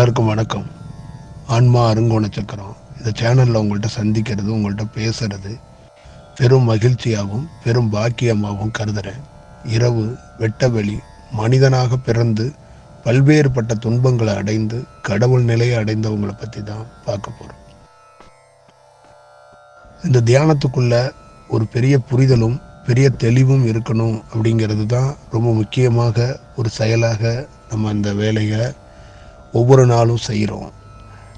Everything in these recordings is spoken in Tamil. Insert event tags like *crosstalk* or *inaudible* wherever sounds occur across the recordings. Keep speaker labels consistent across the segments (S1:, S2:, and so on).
S1: எல்லாருக்கும் வணக்கம். ஆன்மா அருங்கோண சக்கரம். இந்த சேனலில் உங்கள்கிட்ட சந்திக்கிறது உங்கள்கிட்ட பேசுறது பெரும் மகிழ்ச்சியாகவும் பெரும் பாக்கியமாகவும் கருதுறேன். இரவு வெட்டவெளி மனிதனாக பிறந்து பல்வேறுபட்ட துன்பங்களை அடைந்து கடவுள் நிலையை அடைந்தவங்களை பற்றி தான் பார்க்க போகிறோம் இந்த தியானத்துக்குள்ள ஒரு பெரிய புரிதலும் பெரிய தெளிவும் இருக்கணும் அப்படிங்கிறது தான் ரொம்ப முக்கியமாக ஒரு செயலாக நம்ம அந்த வேலையை ஒவ்வொரு நாளும் செய்கிறோம்.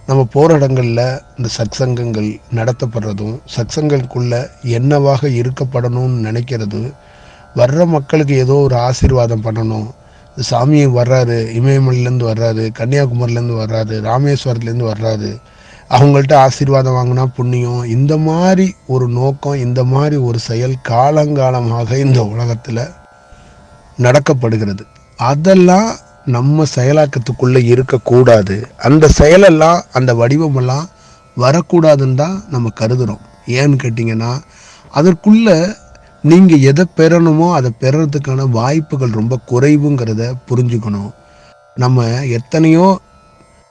S1: நம்ம போகிற இடங்களில் இந்த சத்சங்கங்கள் நடத்தப்படுறதும் சத்சங்கங்களுக்குள்ள என்னவாக இருக்கப்படணும்னு நினைக்கிறது வர்ற மக்களுக்கு ஏதோ ஒரு ஆசீர்வாதம் பண்ணணும். இந்த சாமி வர்றாரு இமயமலையிலேருந்து வர்றாரு கன்னியாகுமரியிலேருந்து வர்றாரு ராமேஸ்வரத்துலேருந்து வர்றாரு. அவங்கள்ட்ட ஆசீர்வாதம் வாங்கினா புண்ணியம். இந்த மாதிரி ஒரு நோக்கம் இந்த மாதிரி ஒரு செயல் காலங்காலமாக இந்த உலகத்தில் நடக்கப்படுகிறது. அதெல்லாம் நம்ம செயலாக்கத்துக்குள்ளே இருக்கக்கூடாது. அந்த செயலெல்லாம் அந்த வடிவமெல்லாம் வரக்கூடாதுன்னு தான் நம்ம கருதுகிறோம் ஏன்னு கேட்டிங்கன்னா அதற்குள்ளே நீங்கள் எதை பெறணுமோ அதை பெறறதுக்கான வாய்ப்புகள் ரொம்ப குறைவுங்கிறத புரிஞ்சுக்கணும். நம்ம எத்தனையோ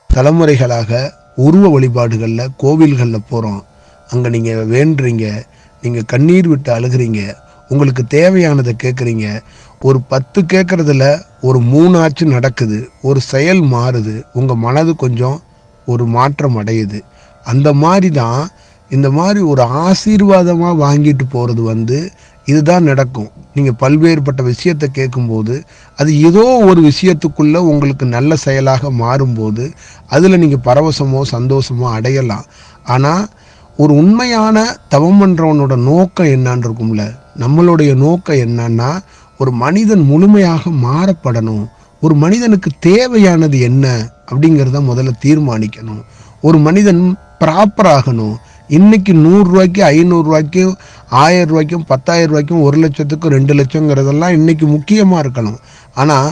S1: தலைமுறைகளாக உருவ வழிபாடுகளில் கோவில்களில் போகிறோம் அங்கே நீங்கள் வேண்டுறீங்க நீங்கள் கண்ணீர் விட்டு அழுகிறீங்க உங்களுக்கு தேவையானதை கேட்குறீங்க ஒரு பத்து கேட்குறதுல ஒரு மூணாச்சு நடக்குது ஒரு செயல் மாறுது உங்கள் மனது கொஞ்சம் ஒரு மாற்றம் அடையுது. அந்த மாதிரி தான் இந்த மாதிரி ஒரு ஆசீர்வாதமாக வாங்கிட்டு போகிறது வந்து இதுதான் நடக்கும். நீங்கள் பல்வேறுபட்ட விஷயத்தை கேட்கும்போது அது ஏதோ ஒரு விஷயத்துக்குள்ளே உங்களுக்கு நல்ல செயலாக மாறும்போது அதில் நீங்கள் பரவசமோ சந்தோஷமோ அடையலாம். ஆனால் ஒரு உண்மையான தவம் பண்ணுறவனோட நோக்கம் என்னான்னு இருக்கும்ல நம்மளுடைய நோக்கம் என்னன்னா ஒரு மனிதன் முழுமையாக மாறப்படணும். ஒரு மனிதனுக்கு தேவையானது என்ன அப்படிங்கிறத முதல்ல தீர்மானிக்கணும். ஒரு மனிதன் ப்ராப்பராகணும் இன்னைக்கு நூறுரூவாய்க்கு ஐநூறுரூவாய்க்கும் ஆயிரம் ரூபாய்க்கும் பத்தாயிரம் ரூபாய்க்கும் ஒரு லட்சத்துக்கும் ரெண்டு லட்சங்கிறதெல்லாம் இன்னைக்கு முக்கியமாக இருக்கணும். ஆனால்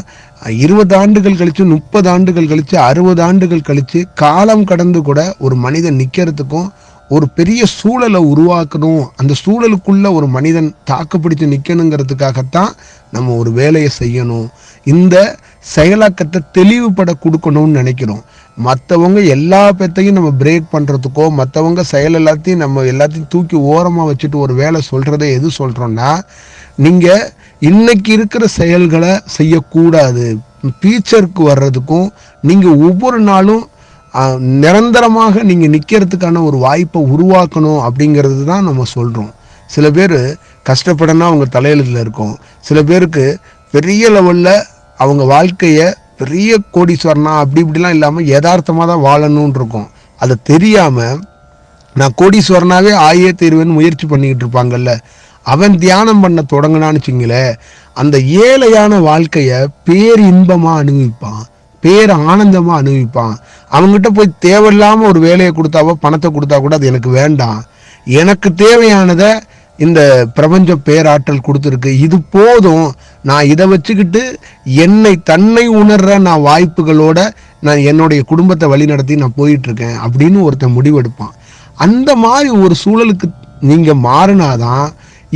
S1: இருபது ஆண்டுகள் கழித்து முப்பது ஆண்டுகள் கழித்து அறுபது ஆண்டுகள் கழித்து காலம் கடந்து கூட ஒரு மனிதன் நிற்கிறதுக்கும் ஒரு பெரிய சூழலை உருவாக்கணும். அந்த சூழலுக்குள்ள ஒரு மனிதன் தாக்குப்பிடித்து நிற்கணுங்கிறதுக்காகத்தான் நம்ம ஒரு வேலையை செய்யணும். இந்த செயலாக்கத்தை தெளிவுபட கொடுக்கணும்னு நினைக்கிறோம். மற்றவங்க எல்லா பேத்தையும் நம்ம பிரேக் பண்ணுறதுக்கோ மற்றவங்க செயல் எல்லாத்தையும் நம்ம எல்லாத்தையும் தூக்கி ஓரமாக வச்சுட்டு ஒரு வேலை சொல்கிறத எது சொல்கிறோன்னா நீங்கள் இன்னைக்கு இருக்கிற செயல்களை செய்யக்கூடாது. ஃபியூச்சருக்கு வர்றதுக்கும் நீங்கள் ஒவ்வொரு நாளும் நிரந்தரமாக நீங்கள் நிற்கிறதுக்கான ஒரு வாய்ப்பை உருவாக்கணும் அப்படிங்கிறது தான் நம்ம சொல்கிறோம் சில பேர் கஷ்டப்படனா அவங்க தலையெழுத்தில் இருக்கும். சில பேருக்கு பெரிய லெவலில் அவங்க வாழ்க்கையை பெரிய கோடீஸ்வரனா அப்படி இப்படிலாம் இல்லாமல் யதார்த்தமாக தான் வாழணும்னு இருக்கும் அதை தெரியாமல் நான் கோடீஸ்வரனாகவே ஆயே தீர்வேன்னு முயற்சி பண்ணிக்கிட்டு இருப்பாங்கல்ல. அவன் தியானம் பண்ண தொடங்கினான்னு வச்சுங்களேன் அந்த ஏழையான வாழ்க்கையை பேர் இன்பமாக அனுபவிப்பான். பேர் ஆனந்தமாக அனுபவிப்பான். அவங்ககிட்ட போய் தேவையில்லாமல் ஒரு வேலையை கொடுத்தாவோ பணத்தை கொடுத்தா கூட அது எனக்கு வேண்டாம். எனக்கு தேவையானதை இந்த பிரபஞ்ச பேராற்றல் கொடுத்துருக்கு. இது போதும். நான் இதை வச்சுக்கிட்டு என்னை தன்னை உணர்ற நான் வாய்ப்புகளோட நான் என்னுடைய குடும்பத்தை வழிநடத்தி நான் போயிட்டுருக்கேன் அப்படின்னு ஒருத்தன் முடிவெடுப்பான். அந்த மாதிரி ஒரு சூழலுக்கு நீங்கள் மாறினாதான்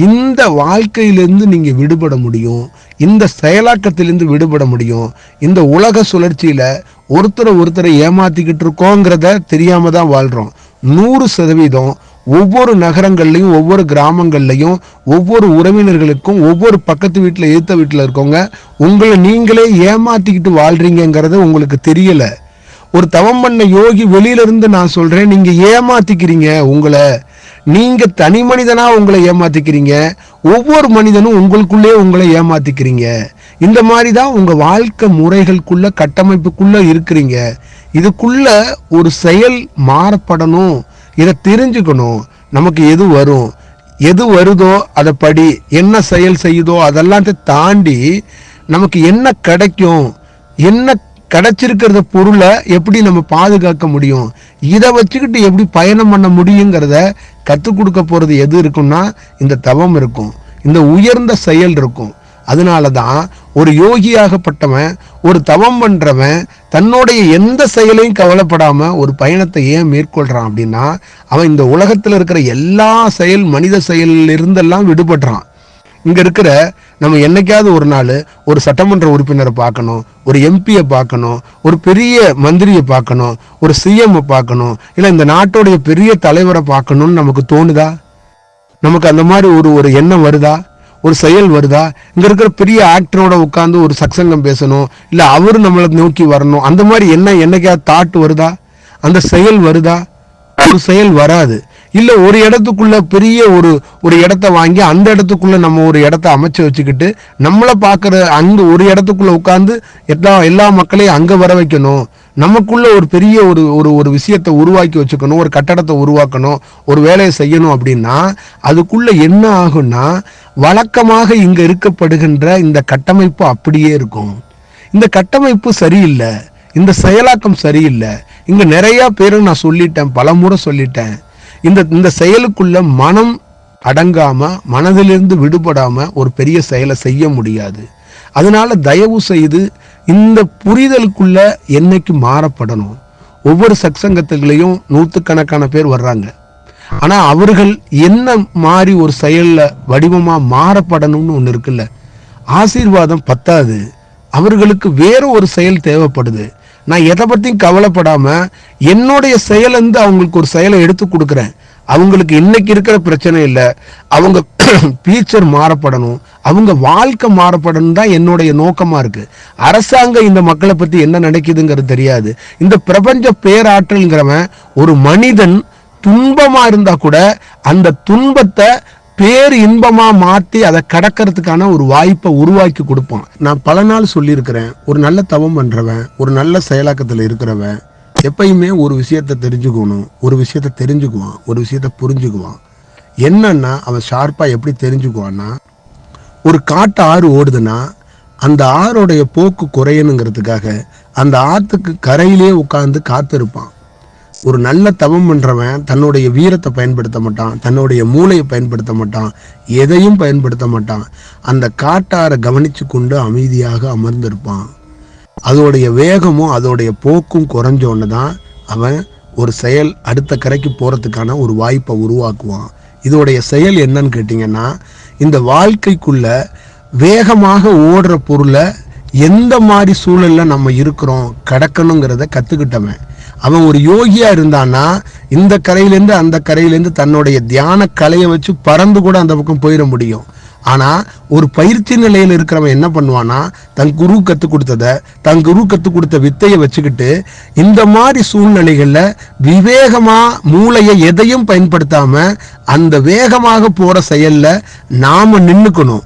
S1: இந்த வாழ்க்கையிலேருந்து நீங்கள் விடுபட முடியும். இந்த செயலாக்கத்திலிருந்து விடுபட முடியும். இந்த உலக சுழற்சியில் ஒருத்தரை ஒருத்தரை ஏமாத்திக்கிட்டு இருக்கோங்கிறத தெரியாம தான் வாழ்றோம். நூறு சதவீதம் ஒவ்வொரு நகரங்கள்லையும் ஒவ்வொரு கிராமங்கள்லையும் ஒவ்வொரு உறவினர்களுக்கும் ஒவ்வொரு பக்கத்து வீட்டில் ஏத்த வீட்டில் இருக்கவங்க உங்களை நீங்களே ஏமாத்திக்கிட்டு வாழ்றீங்கிறத உங்களுக்கு தெரியல. ஒரு தவம் பண்ண யோகி வெளியிலிருந்து நான் சொல்றேன் நீங்க ஏமாத்திக்கிறீங்க உங்களை. நீங்க தனி மனிதனா உங்களை ஏமாத்திக்கிறீங்க. ஒவ்வொரு மனிதனும் உங்களுக்குள்ளே உங்களை ஏமாத்திக்கிறீங்க. இந்த மாதிரி தான் உங்கள் வாழ்க்கை முறைகளுக்குள்ள கட்டமைப்புக்குள்ளே இருக்கிறீங்க. இதுக்குள்ள ஒரு செயல் மாறப்படணும். இதை தெரிஞ்சுக்கணும். நமக்கு எது வரும்? எது வருதோ அதை படி என்ன செயல் செய்யுதோ அதெல்லாம் தாண்டி நமக்கு என்ன கிடைக்கும்? என்ன கிடைச்சிருக்கிறத பொருளை எப்படி நம்ம பாதுகாக்க முடியும்? இதை வச்சுக்கிட்டு எப்படி பயணம் பண்ண முடியுங்கிறத கற்றுக் கொடுக்க போகிறது எது இருக்கும்னா இந்த தவம் இருக்கும். இந்த உயர்ந்த செயல் இருக்கும். அதனால தான் ஒரு யோகியாகப்பட்டவன் ஒரு தவம் பண்ணுறவன் தன்னுடைய எந்த செயலையும் கவலைப்படாமல் ஒரு பயணத்தை ஏன் மேற்கொள்கிறான் அப்படின்னா அவன் இந்த உலகத்தில் இருக்கிற எல்லா செயல் மனித செயலிலிருந்தெல்லாம் விடுபடுறான். இங்கே இருக்கிற நம்ம என்னைக்காவது ஒரு நாள் ஒரு சட்டமன்ற உறுப்பினரை பார்க்கணும் ஒரு எம்பியை பார்க்கணும் ஒரு பெரிய மந்திரியை பார்க்கணும் ஒரு சிஎம்மை பார்க்கணும் இல்லை இந்த நாட்டோடைய பெரிய தலைவரை பார்க்கணும்னு நமக்கு தோணுதா? நமக்கு அந்த மாதிரி ஒரு ஒரு எண்ணம் வருதா? ஒரு செயல் வருதா? இங்க இருக்கிற பெரிய ஆக்டரோட உட்காந்து ஒரு சக்சங்கம் பேசணும். இல்ல அவரு நம்மளை நோக்கி வரணும். அந்த மாதிரி என்ன என்னைக்காவது தாட் வருதா? அந்த செயல் வருதா? ஒரு செயல் வராது. இல்ல ஒரு இடத்துக்குள்ள பெரிய ஒரு ஒரு இடத்த வாங்கி அந்த இடத்துக்குள்ள நம்ம ஒரு இடத்த அமைச்சு வச்சுக்கிட்டு நம்மளை பார்க்குற அந்த ஒரு இடத்துக்குள்ள உட்காந்து எல்லா எல்லா மக்களையும் அங்க வர வைக்கணும். நமக்குள்ள ஒரு பெரிய ஒரு ஒரு ஒரு விஷயத்தை உருவாக்கி வச்சுக்கணும். ஒரு கட்டடத்தை உருவாக்கணும். ஒரு வேலையை செய்யணும் அப்படின்னா அதுக்குள்ள என்ன ஆகும்னா வழக்கமாக இங்கு இருக்கப்படுகின்ற இந்த கட்டமைப்பு அப்படியே இருக்கும். இந்த கட்டமைப்பு சரியில்லை. இந்த செயலாக்கம் சரியில்லை. இங்கே நிறையா பேரு நான் சொல்லிட்டேன் பலமுறை சொல்லிட்டேன். இந்த இந்த செயலுக்குள்ள மனம் அடங்காமல் மனதிலிருந்து விடுபடாமல் ஒரு பெரிய செயலை செய்ய முடியாது. அதனால தயவு செய்து இந்த புரிதலுக்குள்ள என்னைக்கு மாறப்படணும். ஒவ்வொரு சத்சங்கத்துகளையும் நூற்றுக்கணக்கான பேர் வர்றாங்க. ஆனால் அவர்கள் என்ன மாதிரி ஒரு செயலில் வடிவமாக மாறப்படணும்னு ஒன்று இருக்குல்ல? ஆசீர்வாதம் பத்தாது. அவர்களுக்கு வேறு ஒரு செயல் தேவைப்படுது. நான் எதை பற்றியும் கவலைப்படாமல் என்னுடைய செயல் வந்து அவங்களுக்கு ஒரு செயலை எடுத்து கொடுக்குறேன். அவங்களுக்கு இன்னைக்கு இருக்கிற பிரச்சனை இல்லை. அவங்க *clears throat* ஃபியூச்சர் மாறப்படணும். அவங்க வாழ்க்கை மாறப்படணும் தான் என்னுடைய நோக்கமாக இருக்கு. அரசாங்கம் இந்த மக்களை பற்றி என்ன நினைக்குதுங்கிறது தெரியாது. இந்த பிரபஞ்ச பேராற்றல்ங்கிறவன் ஒரு மனிதன் துன்பமா இருந்தா கூட அந்த துன்பத்தை பேர் இன்பமா மாத்தி அதை கடக்கிறதுக்கான ஒரு வாய்ப்பை உருவாக்கி கொடுப்பான். நான் பல நாள் சொல்லியிருக்கிறேன் ஒரு நல்ல தவம் பண்றவன் ஒரு நல்ல செயலாக்கத்துல இருக்கிறவன் எப்பயுமே ஒரு விஷயத்தை தெரிஞ்சுக்கணும் ஒரு விஷயத்தை தெரிஞ்சுக்குவான் ஒரு விஷயத்தை புரிஞ்சுக்குவான். என்னன்னா அவன் ஷார்ப்பா எப்படி தெரிஞ்சுக்குவான்னா ஒரு காட்டு ஆறு ஓடுதுன்னா அந்த ஆறோடைய போக்கு குறையணுங்கிறதுக்காக அந்த ஆற்றுக்கு கரையிலே உட்காந்து காத்திருப்பான். ஒரு நல்ல தவம் பண்றவன் தன்னுடைய வீரத்தை பயன்படுத்த மாட்டான் தன்னுடைய மூளையை பயன்படுத்த மாட்டான் எதையும் பயன்படுத்த மாட்டான். அந்த காட்டாரை கவனிச்சு கொண்டு அமைதியாக அமர்ந்திருப்பான். அதோடைய வேகமும் அதோடைய போக்கும் குறைஞ்சோன்னு தான் அவன் ஒரு செயல் அடுத்த கரைக்கு போறதுக்கான ஒரு வாய்ப்பை உருவாக்குவான். இதோடைய செயல் என்னன்னு கேட்டிங்கன்னா இந்த வாழ்க்கைக்குள்ள வேகமாக ஓடுற பொருளை எந்த மாதிரி சூழல்ல நம்ம இருக்கிறோம் கடக்கணுங்கிறத கத்துக்கிட்டவன். அவன் ஒரு யோகியா இருந்தான்னா இந்த கரையிலேருந்து அந்த கரையிலேருந்து தன்னுடைய தியான கலையை வச்சு பறந்து கூட அந்த பக்கம் போயிட முடியும். ஆனா ஒரு பயிற்சி நிலையில இருக்கிறவன் என்ன பண்ணுவானா தன் குரு கத்து கொடுத்தத தன் குரு கத்து கொடுத்த வித்தையை வச்சுக்கிட்டு இந்த மாதிரி சூழ்நிலைகள்ல விவேகமா மூளையை எதையும் பயன்படுத்தாம அந்த வேகமாக போற செயல்ல நாம நின்னுக்கணும்.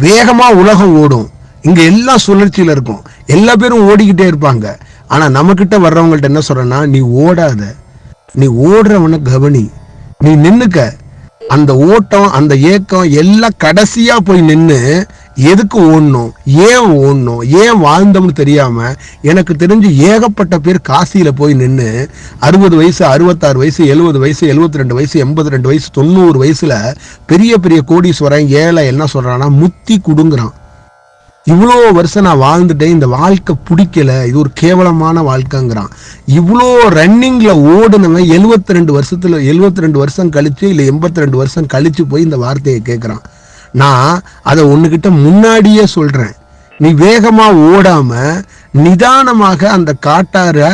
S1: வேகமா உலகம் ஓடும். இங்க எல்லாம் சுழற்சியில இருக்கும். எல்லா பேரும் ஓடிக்கிட்டே இருப்பாங்க. ஆனால் நம்மக்கிட்ட வர்றவங்கள்ட்ட என்ன சொல்கிறேன்னா நீ ஓடாத. நீ ஓடுறவனை கவனி. நீ நின்னுக்க. அந்த ஓட்டம் அந்த ஏக்கம் எல்லாம் கடைசியாக போய் நின்று எதுக்கு ஓடணும்? ஏன் ஓடணும்? ஏன் வாழ்ந்தோம்னு தெரியாமல் எனக்கு தெரிஞ்சு ஏகப்பட்ட பேர் காசியில் போய் நின்று அறுபது வயசு அறுபத்தாறு வயசு எழுபது வயசு எழுபத்தி ரெண்டு வயசு எண்பது ரெண்டு வயசு தொண்ணூறு வயசில் பெரிய பெரிய கோடீஸ்வரன் ஏழை என்ன சொல்கிறான்னா முத்தி குடுங்குறான். இவ்வளோ வருஷம் நான் வாழ்ந்துட்டேன் இந்த வாழ்க்கை பிடிக்கல இது ஒரு கேவலமான வாழ்க்கைங்கிறான். இவ்வளோ ரன்னிங்கில் ஓடுனவன் எழுபத்தி ரெண்டு வருஷத்தில் எழுபத்தி ரெண்டு வருஷம் கழிச்சு இல்லை எண்பத்தி ரெண்டு வருஷம் கழிச்சு போய் இந்த வார்த்தையை கேட்குறான் நான் அதை ஒன்றுக்கிட்ட முன்னாடியே சொல்கிறேன் நீ வேகமாக ஓடாமல் நிதானமாக அந்த காட்டாரை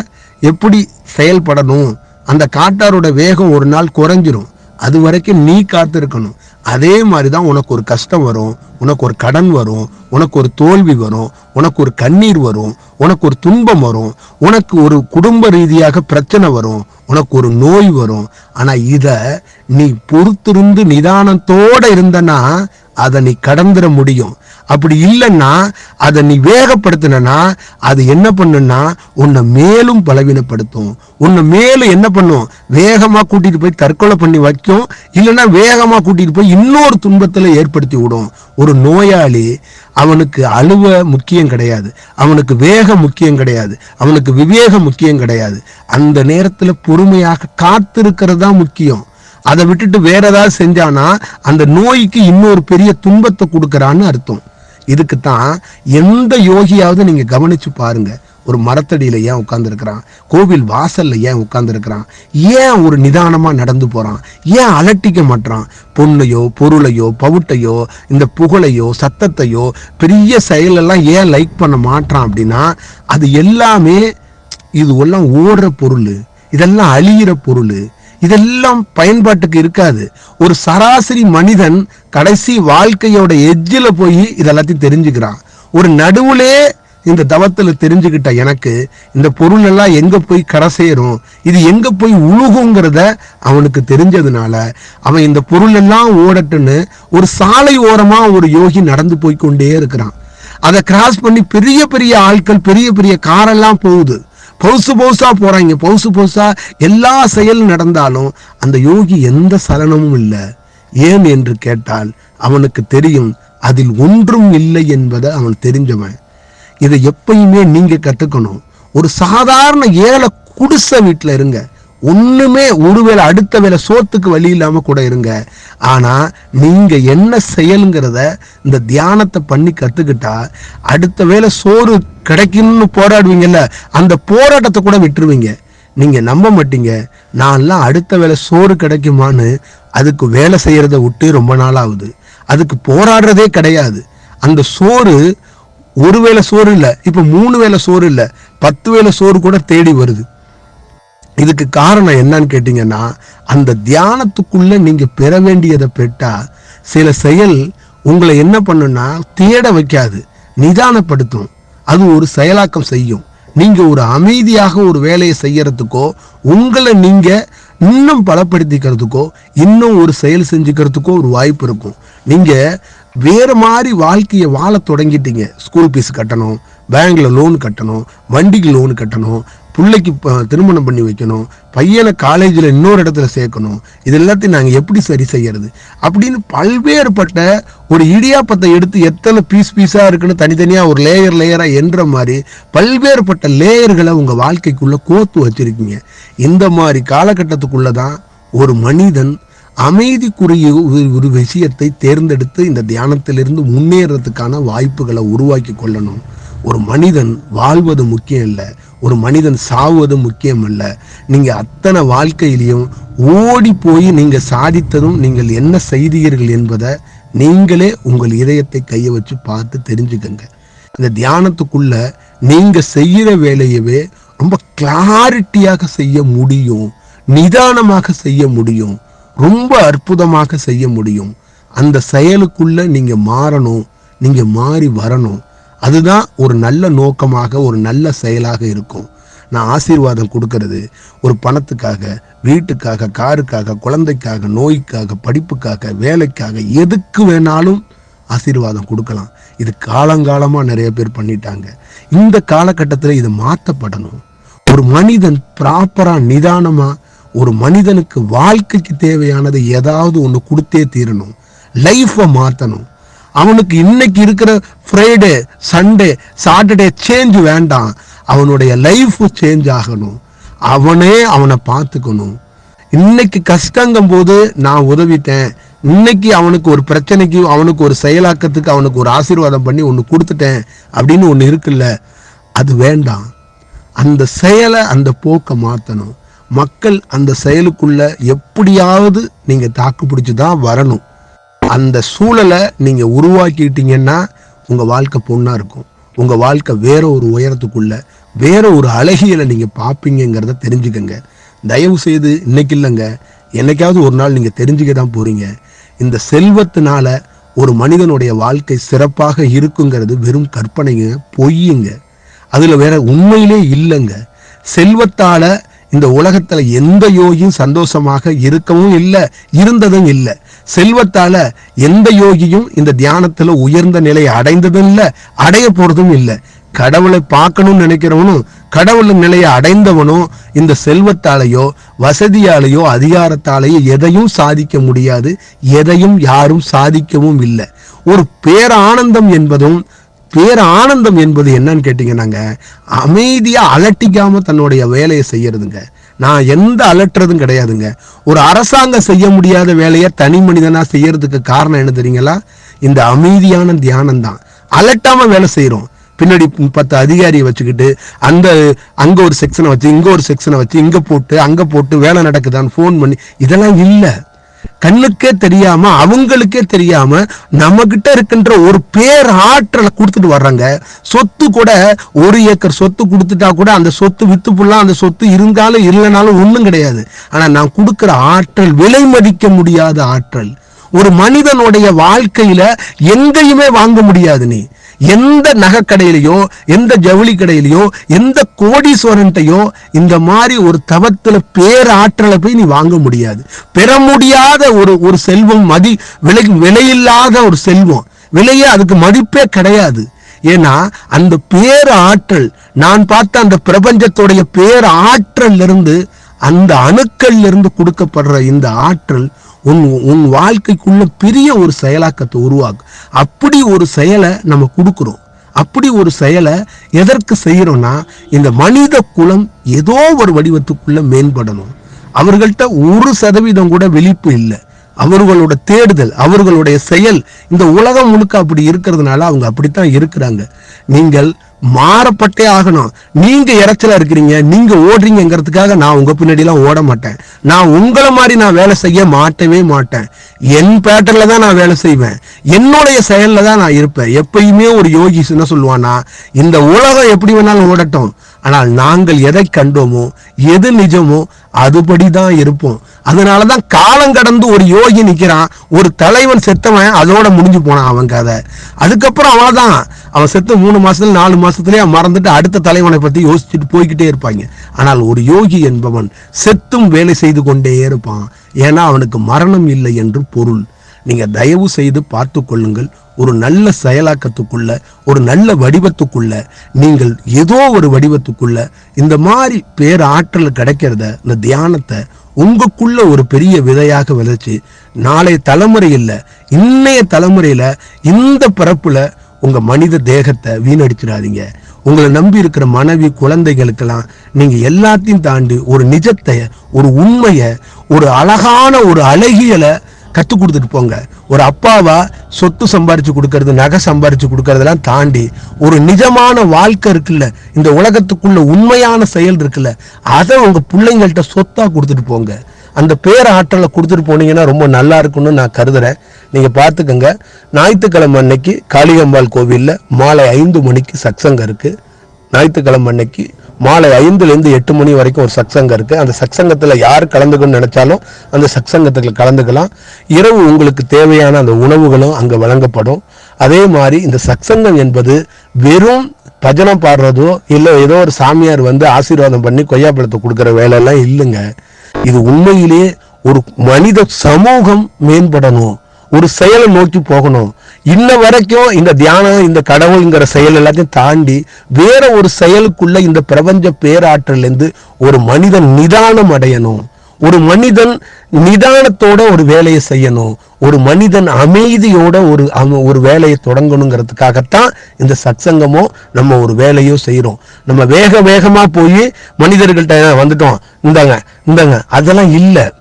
S1: எப்படி செயல்படணும்? அந்த காட்டாரோட வேகம் ஒரு நாள் குறைஞ்சிரும். அது வரைக்கும் நீ காத்திருக்கணும். அதே மாதிரி தான் உனக்கு ஒரு கஷ்டம் வரும் உனக்கு ஒரு கடன் வரும் உனக்கு ஒரு தோல்வி வரும் உனக்கு ஒரு கண்ணீர் வரும் உனக்கு ஒரு துன்பம் வரும் உனக்கு ஒரு குடும்ப ரீதியாக பிரச்சனை வரும் உனக்கு ஒரு நோய் வரும். ஆனால் இதை நீ பொறுத்திருந்து நிதானத்தோட இருந்தனா அதை நீ கடந்துட முடியும். அப்படி இல்லைன்னா அதை நீ வேகப்படுத்தினா அது என்ன பண்ணுன்னா உன்னை மேலும் பலவீனப்படுத்தும். உன்னை மேலும் என்ன பண்ணும்? வேகமாக கூட்டிகிட்டு போய் தற்கொலை பண்ணி வைக்கும். இல்லைன்னா வேகமாக கூட்டிகிட்டு போய் இன்னொரு துன்பத்தில் ஏற்படுத்தி விடும். ஒரு நோயாளி அவனுக்கு அழுவ முக்கியம் கிடையாது. அவனுக்கு வேகம் முக்கியம் கிடையாது. அவனுக்கு விவேகம் முக்கியம் கிடையாது. அந்த நேரத்தில் பொறுமையாக காத்திருக்கிறது தான் முக்கியம். அதை விட்டுட்டு வேற ஏதாவது செஞ்சானா அந்த நோய்க்கு இன்னொரு பெரிய துன்பத்தை கொடுக்கறான்னு அர்த்தம். இதுக்கு தான் எந்த யோகியாவது நீங்க கவனிச்சு பாருங்க. ஒரு மரத்தடியில ஏன் உட்காந்துருக்கிறான் கோவில் வாசல்ல ஏன் உட்காந்துருக்கிறான் ஏன் ஒரு நிதானமா நடந்து போறான்? ஏன் அலட்டிக்க மாட்டான் பொண்ணையோ பொருளையோ பவுட்டையோ இந்த புகழையோ சத்தத்தையோ பெரிய செயலெல்லாம் ஏன் லைக் பண்ண மாட்டான் அப்படின்னா அது எல்லாமே இது எல்லாம் ஓடுற பொருள். இதெல்லாம் அழியிற பொருள். இதெல்லாம் பயன்பாட்டுக்கு இருக்காது. ஒரு சராசரி மனிதன் கடைசி வாழ்க்கையோட எஜ்ஜில் போய் இதெல்லாத்தையும் தெரிஞ்சுக்கிறான். ஒரு நடுவுலே இந்த தவத்தில் தெரிஞ்சுக்கிட்ட எனக்கு இந்த பொருள் எல்லாம் எங்க போய் கரை சேரும் இது எங்க போய் உழுகுங்கிறத அவனுக்கு தெரிஞ்சதுனால அவன் இந்த பொருள் எல்லாம் ஓடட்டுன்னு ஒரு சாலை ஓரமா ஒரு யோகி நடந்து போய் கொண்டே இருக்கிறான். அதை கிராஸ் பண்ணி பெரிய பெரிய ஆட்கள் பெரிய பெரிய காரெல்லாம் போகுது. பௌசு பௌசா போறாங்க. பௌசு பௌசா எல்லா செயலும் நடந்தாலும் அந்த யோகி எந்த சலனமும் இல்லை. ஏன் என்று கேட்டால் அவனுக்கு தெரியும் அதில் ஒன்றும் இல்லை என்பதை அவன் தெரிஞ்சவன். இதை எப்பயுமே நீங்க கத்துக்கணும். ஒரு சாதாரண ஏழை குடிசை வீட்டில் இருங்க. ஒண்ணுமே ஒருவேளை அடுத்த வேலை சோத்துக்கு வழி இல்லாம கூட இருங்க. ஆனா நீங்க என்ன செயலுங்கிறத இந்த தியானத்தை பண்ணி கத்துக்கிட்டா அடுத்த வேலை சோறு கிடைக்கும்னு போராடுவீங்கல்ல அந்த போராட்டத்தை கூட விட்டுருவீங்க. நீங்க நம்ப மாட்டீங்க. நான்லாம் அடுத்த வேலை சோறு கிடைக்குமான்னு அதுக்கு வேலை செய்யறத விட்டு ரொம்ப நாள் ஆகுது அதுக்கு போராடுறதே கிடையாது. அந்த சோறு ஒரு வேளை சோறு இல்லை இப்போ மூணு வேளை சோறு இல்லை பத்து வேளை சோறு கூட தேடி வருது. இதுக்கு காரணம் என்னன்னு கேட்டீங்கன்னா அந்த தியானத்துக்குள்ள நீங்க பெற வேண்டியதை பெற்றால் சில செயல் உங்களை என்ன பண்ணுன்னா தேட வைக்காது நிதானப்படுத்தும். அது ஒரு செயலாக்கம் செய்யும். நீங்க ஒரு அமைதியாக ஒரு வேலையை செய்யறதுக்கோ உங்களை நீங்க இன்னும் பலப்படுத்திக்கிறதுக்கோ இன்னும் ஒரு செயல் செஞ்சுக்கிறதுக்கோ ஒரு வாய்ப்பு இருக்கும். நீங்க வேற மாதிரி வாழ்க்கையை வாழ தொடங்கிட்டீங்க. ஸ்கூல் ஃபீஸ் கட்டணும் பேங்க்ல லோன் கட்டணும் வண்டிக்கு லோன் கட்டணும் பிள்ளைக்கு திருமணம் பண்ணி வைக்கணும் பையனை காலேஜில் இன்னொரு இடத்துல சேர்க்கணும் இது எல்லாத்தையும் நாங்கள் எப்படி சரி செய்யறது? அப்படின்னு பல்வேறுபட்ட ஒரு இடியாப்பத்தை எடுத்து எத்தனை பீஸ் பீஸாக இருக்குன்னு தனித்தனியாக ஒரு லேயர் லேயராக என்ற மாதிரி பல்வேறுபட்ட லேயர்களை உங்கள் வாழ்க்கைக்குள்ளே கோத்து வச்சிருக்கீங்க. இந்த மாதிரி காலகட்டத்துக்குள்ளே தான் ஒரு மனிதன் அமைதிக்குரிய ஒரு விஷயத்தை தேர்ந்தெடுத்து இந்த தியானத்திலிருந்து முன்னேறதுக்கான வாய்ப்புகளை உருவாக்கி கொள்ளணும். ஒரு மனிதன் வாழ்வது முக்கியம் இல்லை. ஒரு மனிதன் சாவது முக்கியம் அல்ல நீங்க அத்தனை வாழ்க்கையிலையும் ஓடி போய் நீங்க சாதித்ததும் நீங்கள் என்ன செய்தீர்கள் என்பதை நீங்களே உங்கள் இதயத்தை கையை வச்சு பார்த்து தெரிஞ்சுக்கங்க. இந்த தியானத்துக்குள்ள நீங்க செய்யற வேலையவே ரொம்ப கிளாரிட்டியாக செய்ய முடியும். நிதானமாக செய்ய முடியும். ரொம்ப அற்புதமாக செய்ய முடியும். அந்த செயலுக்குள்ள நீங்க மாறணும். நீங்க மாறி வரணும். அதுதான் ஒரு நல்ல நோக்கமாக ஒரு நல்ல செயலாக இருக்கும். நான் ஆசீர்வாதம் கொடுக்கறது ஒரு பணத்துக்காக வீட்டுக்காக காருக்காக குழந்தைக்காக நோய்க்காக படிப்புக்காக வேலைக்காக எதுக்கு வேணாலும் ஆசீர்வாதம் கொடுக்கலாம். இது காலங்காலமாக நிறைய பேர் பண்ணிட்டாங்க. இந்த காலகட்டத்தில் இது மாற்றப்படணும் ஒரு மனிதன் ப்ராப்பராக நிதானமாக ஒரு மனிதனுக்கு வாழ்க்கைக்கு தேவையானதை ஏதாவது ஒன்று கொடுத்தே தீரணும். லைஃப்பை மாற்றணும் அவனுக்கு இன்னைக்கு இருக்கிற ஃப்ரைடே சண்டே சாட்டர்டே சேஞ்ச் வேண்டாம். அவனுடைய லைஃப் சேஞ்ச் ஆகணும். அவனே அவனை பார்த்துக்கணும். இன்னைக்கு கஷ்டங்கும் போது நான் உதவிட்டேன். இன்னைக்கு அவனுக்கு ஒரு பிரச்சனைக்கு அவனுக்கு ஒரு செயலாக்கத்துக்கு அவனுக்கு ஒரு ஆசீர்வாதம் பண்ணி ஒன்று கொடுத்துட்டேன் அப்படின்னு ஒன்று இருக்குல்ல அது வேண்டாம். அந்த செயலை அந்த போக்கை மாற்றணும் மக்கள் அந்த செயலுக்குள்ள எப்படியாவது நீங்கள் தாக்கு பிடிச்சி தான் வரணும். அந்த சூழலை நீங்கள் உருவாக்கிட்டீங்கன்னா உங்கள் வாழ்க்கை பொண்ணாக இருக்கும். உங்கள் வாழ்க்கை வேற ஒரு உயரத்துக்குள்ள வேற ஒரு அழகியலை நீங்கள் பார்ப்பீங்கங்கிறத தெரிஞ்சுக்கங்க. தயவு செய்து இன்னைக்கு இல்லைங்க. என்னைக்காவது ஒரு நாள் நீங்கள் தெரிஞ்சுக்க தான் போறீங்க. இந்த செல்வத்தினால ஒரு மனிதனுடைய வாழ்க்கை சிறப்பாக இருக்குங்கிறது வெறும் கற்பனைங்க பொய்யுங்க. அதில் வேற உண்மையிலே இல்லைங்க. செல்வத்தால் இந்த உலகத்துல எந்த யோகியும் சந்தோஷமாக இருக்கவும் இல்லை இருந்ததும் இல்லை. செல்வத்தால எந்த யோகியும் இந்த தியானத்துல உயர்ந்த நிலையை அடைந்ததும் இல்லை அடைய போறதும் இல்லை. கடவுளை பார்க்கணும்னு நினைக்கிறவனும் கடவுள் நிலையை அடைந்தவனும் இந்த செல்வத்தாலேயோ வசதியாலேயோ அதிகாரத்தாலேயோ எதையும் சாதிக்க முடியாது எதையும் யாரும் சாதிக்கவும் இல்லை. ஒரு பேரானந்தம் என்பதும் பேர் ஆனந்தம் என்பது என்னன்னு கேட்டீங்கன்னாங்க அமைதியாக அலட்டிக்காம தன்னுடைய வேலையை செய்யறதுங்க. நான் எந்த அலட்டுறதும் கிடையாதுங்க. ஒரு அரசாங்கம் செய்ய முடியாத வேலையை தனி மனிதனாக செய்யறதுக்கு காரணம் என்ன தெரியுங்களா? இந்த அமைதியான தியானம் தான் அலட்டாம வேலை செய்யறோம் பின்னாடி பத்து அதிகாரியை வச்சுக்கிட்டு அந்த அங்க ஒரு செக்ஷனை வச்சு இங்க ஒரு செக்ஷனை வச்சு இங்க போட்டு அங்க போட்டு வேலை நடக்குதான்னு ஃபோன் பண்ணி இதெல்லாம் இல்லை. கண்ணுக்கே தெரியாம அவங்களுக்கே தெரியாம நம்ம கிட்ட இருக்கின்ற ஒரு பேர் ஆற்றலை கொடுத்துட்டு வர்றாங்க. சொத்து கூட ஒரு ஏக்கர் சொத்து கொடுத்துட்டா கூட அந்த சொத்து வித்து புல்லாம் அந்த சொத்து இருந்தாலும் இல்லைனாலும் ஒன்றும் கிடையாது. ஆனா நான் கொடுக்குற ஆற்றல் விலை மதிக்க முடியாத ஆற்றல். ஒரு மனிதனுடைய வாழ்க்கையில எங்கேயுமே வாங்க முடியாது நீ. எந்த நகைக்கடையிலையோ எந்த ஜவுளி கடையிலையோ எந்த கோடீஸ்வரன்ட்டையோ இந்த மாதிரி ஒரு தவத்துல பேராற்றலை போய் நீ வாங்க முடியாது. பெற முடியாத ஒரு ஒரு செல்வம் மதி விலை விலையில்லாத ஒரு செல்வம். விலையே அதுக்கு மதிப்பே கிடையாது. ஏன்னா அந்த பேர் ஆற்றல் நான் பார்த்த அந்த பிரபஞ்சத்துடைய பேர் ஆற்றல் இருந்து அந்த அணுக்கள்ல இருந்து கொடுக்கப்படுற இந்த ஆற்றல் உன் உன் வாழ்க்கைக்குள்ள பெரிய ஒரு செயலாக்கத்தை உருவாக்கும் அப்படி ஒரு செயலை நம்ம கொடுக்குறோம். அப்படி ஒரு செயலை எதற்கு செய்கிறோம்னா இந்த மனித குலம் ஏதோ ஒரு வடிவத்துக்குள்ள மேம்படணும். அவர்கள்ட்ட ஒரு சதவீதம் கூட விழிப்பு இல்லை. அவர்களோட தேடுதல் அவர்களுடைய செயல் இந்த உலகம் முழுக்க அப்படி இருக்கிறதுனால அவங்க அப்படித்தான் இருக்கிறாங்க. நீங்கள் மாறப்பட்டே ஆகணும். நீங்க இறைச்சலா இருக்கிறீங்க நீங்க ஓடுறீங்கிறதுக்காக நான் உங்க பின்னாடி எல்லாம் ஓட மாட்டேன். நான் உங்களை மாதிரி நான் வேலை செய்ய மாட்டவே மாட்டேன். என் பேட்டர்ல தான் நான் வேலை செய்வேன். என்னுடைய செயல்ல தான் நான் இருப்பேன். எப்பயுமே ஒரு யோகி என்ன சொல்லுவானா இந்த உலகம் எப்படி வேணாலும் ஓடட்டும். ஆனால் நாங்கள் எதை கண்டோமோ எது நிஜமோ அதுபடிதான் இருப்போம். அதனாலதான் காலம் கடந்து ஒரு யோகி நிற்கிறான் ஒரு தலைவன் செத்தவன் அதோட முடிஞ்சு போனான் அவன் கதை. அதுக்கப்புறம் அவன்தான் அவன் செத்து மூணு மாசத்துல நாலு மாசத்துலயே மறந்துட்டு அடுத்த தலைவனை பற்றி யோசிச்சுட்டு போய்கிட்டே இருப்பாங்க. ஆனால் ஒரு யோகி என்பவன் செத்தும் வேலை செய்து கொண்டே இருப்பான். ஏன்னா அவனுக்கு மரணம் இல்லை என்று பொருள். நீங்கள் தயவு செய்து பார்த்து கொள்ளுங்கள். ஒரு நல்ல செயலாக்கத்துக்குள்ள ஒரு நல்ல வடிவத்துக்குள்ள நீங்கள் ஏதோ ஒரு வடிவத்துக்குள்ள இந்த மாதிரி பேர் ஆற்றல் கிடைக்கிறத இந்த தியானத்தை உங்களுக்குள்ள ஒரு பெரிய விதையாக விதைச்சு நாளைய தலைமுறையில் இன்னைய தலைமுறையில இந்த பிறப்புல உங்க மனித தேகத்தை வீணடிச்சிடாதீங்க. உங்களை நம்பி இருக்கிற மனைவி குழந்தைகளுக்கெல்லாம் நீங்க எல்லாத்தையும் தாண்டி ஒரு நிஜத்தை ஒரு உண்மையை ஒரு அழகான ஒரு அழகியலை கற்றுக் கொடுத்துட்டு போங்க. ஒரு அப்பாவா சொத்து சம்பாரிச்சு கொடுக்கறது நகை சம்பாரிச்சு கொடுக்கறதெல்லாம் தாண்டி ஒரு நிஜமான வாழ்க்கை இருக்குல்ல இந்த உலகத்துக்குள்ள உண்மையான செயல் இருக்குல்ல அதை உங்க பிள்ளைங்கள்ட்ட சொத்தா கொடுத்துட்டு போங்க. அந்த பேர ஆற்றலை கொடுத்துட்டு போனீங்கன்னா ரொம்ப நல்லா இருக்கும்னு நான் கருதுறேன். நீங்க பார்த்துக்கோங்க. ஞாயிற்றுக்கிழமை அன்னைக்கு காளியம்பாள் கோவிலில் மாலை ஐந்து மணிக்கு சத்சங்கம் இருக்கு. ஞாயிற்றுக்கிழமை அன்னைக்கு மாலை ஐந்துலேருந்து எட்டு மணி வரைக்கும் ஒரு சத்சங்கம் இருக்குது அந்த சத்சங்கத்தில் யார் கலந்துக்கணும்னு நினைச்சாலும் அந்த சத்சங்கத்தில் கலந்துக்கலாம். இரவு உங்களுக்கு தேவையான அந்த உணவுகளும் அங்கே வழங்கப்படும். அதே மாதிரி இந்த சத்சங்கம் என்பது வெறும் பஜனம் பாடுறதோ இல்லை ஏதோ ஒரு சாமியார் வந்து ஆசீர்வாதம் பண்ணி கொய்யாப்பழத்தை கொடுக்குற வேலையெல்லாம் இல்லைங்க. இது உண்மையிலேயே ஒரு மனித சமூகம் மேம்படணும். ஒரு செயலை நோக்கி போகணும். இன்ன வரைக்கும் இந்த தியானம் இந்த கடவுள்ங்கிற செயல் எல்லாத்தையும் தாண்டி வேற ஒரு செயலுக்குள்ள இந்த பிரபஞ்ச பேராற்றலேருந்து ஒரு மனிதன் நிதானம் அடையணும். ஒரு மனிதன் நிதானத்தோட ஒரு வேலையை செய்யணும். ஒரு மனிதன் அமைதியோட ஒரு அம- ஒரு வேலையை தொடங்கணுங்கிறதுக்காகத்தான் இந்த சத்சங்கமோ நம்ம ஒரு வேலையோ செய்கிறோம் நம்ம வேக வேகமாக போய் மனிதர்கள்ட்ட வந்துட்டோம். இந்தாங்க இந்தாங்க. அதெல்லாம் இல்லை.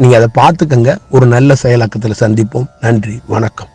S1: நீங்கள் அதை பார்த்துக்கங்க. ஒரு நல்ல செயலாக்கத்தில் சந்திப்போம். நன்றி. வணக்கம்.